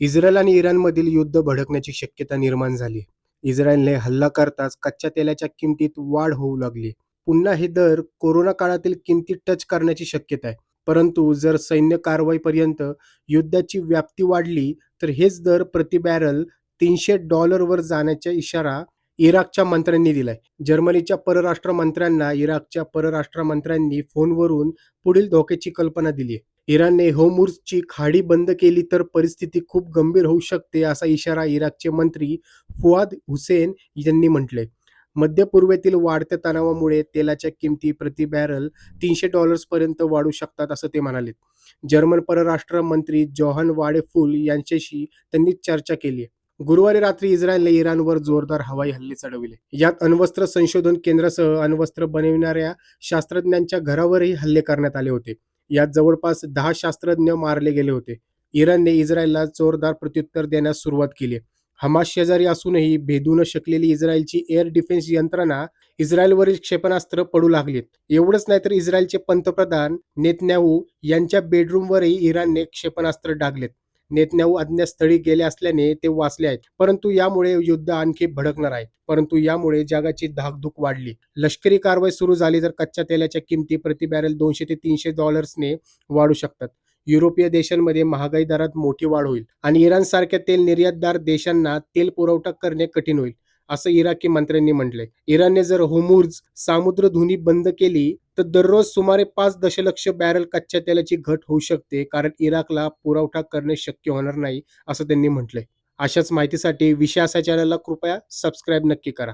Israel आणि इराणमधील युद्ध भडकण्याची शक्यता निर्माण झाली. इस्रायलने हल्ला करताच कच्च्या तेलाच्या किमतीत वाढ होऊ लागली. पुन्हा हे दर कोरोना काळातील किमती टच करण्याची शक्यता आहे. परंतु जर सैन्य कारवाईपर्यंत युद्धाची व्याप्ती वाढली तर हेच दर प्रति बॅरल तीनशे डॉलरवर जाण्याचा इशारा इराकच्या मंत्र्यांनी दिलाय. जर्मनीच्या परराष्ट्र मंत्र्यांना इराकच्या परराष्ट्र मंत्र्यांनी फोनवरून पुढील धोक्याची कल्पना दिली. इराणने होर्मुझची खाडी बंद केली तर परिस्थिती खूप गंभीर होऊ शकते असा इशारा इराकचे मंत्री फुआद हुसेन यांनी म्हटले मध्य पूर्वेतील वाढत्या तणावामुळे तेलाच्या किमती प्रति बॅरल तीनशे डॉलर्सपर्यंत वाढू शकतात असं ते म्हणाले. जर्मन परराष्ट्र मंत्री जॉहन वाडेफुल यांच्याशी त्यांनी चर्चा केली. गुरुवारी रात्री इस्रायलने इराणवर जोरदार हवाई हल्ले चढविले यात अण्वस्त्र संशोधन केंद्रासह अण्वस्त्र बनविणाऱ्या शास्त्रज्ञांच्या घरावरही हल्ले करण्यात आले होते. यात जवळपास दहा शास्त्रज्ञ मारले गेले होते. इराणने इस्रायलला जोरदार प्रत्युत्तर देण्यास सुरुवात केली. हमास शेजारी असूनही भेदू न शकलेली इस्रायलची एअर डिफेन्स यंत्रणा इस्रायलवरील क्षेपणास्त्र पडू लागलीत. एवढंच नाही तर इस्रायलचे पंतप्रधान नेतन्याहू यांच्या बेडरूमवरही इराणने क्षेपणास्त्र डागलेत. नेतन्याहू अज्ञात स्थळी गेले असल्याने ते वाचले आहेत. परंतु यामुळे युद्ध आणखी भडकणार आहे. परंतु यामुळे जगाची धाकधूक वाढली. लष्करी कारवाई सुरू झाली तर कच्च्या तेलाच्या किमती प्रति बॅरल दोनशे ते तीनशे डॉलर्सने वाढू शकतात. युरोपीय देशांमध्ये महागाई दरात मोठी वाढ होईल आणि इराणसारख्या तेल निर्यातदार देशांना तेल पुरवठा करणे कठीण होईल, असं इराकी मंत्र्यांनी म्हटलंय. इराणने जर होमुर्ज सामुद्रधुनी बंद केली तर दररोज सुमारे पाच दशलक्ष बॅरल कच्च्या तेलाची घट होऊ शकते कारण इराकला पुरवठा करणे शक्य होणार नाही, असं त्यांनी म्हटलंय. अशाच माहितीसाठी विषयास चॅनलला कृपया सबस्क्राईब नक्की करा.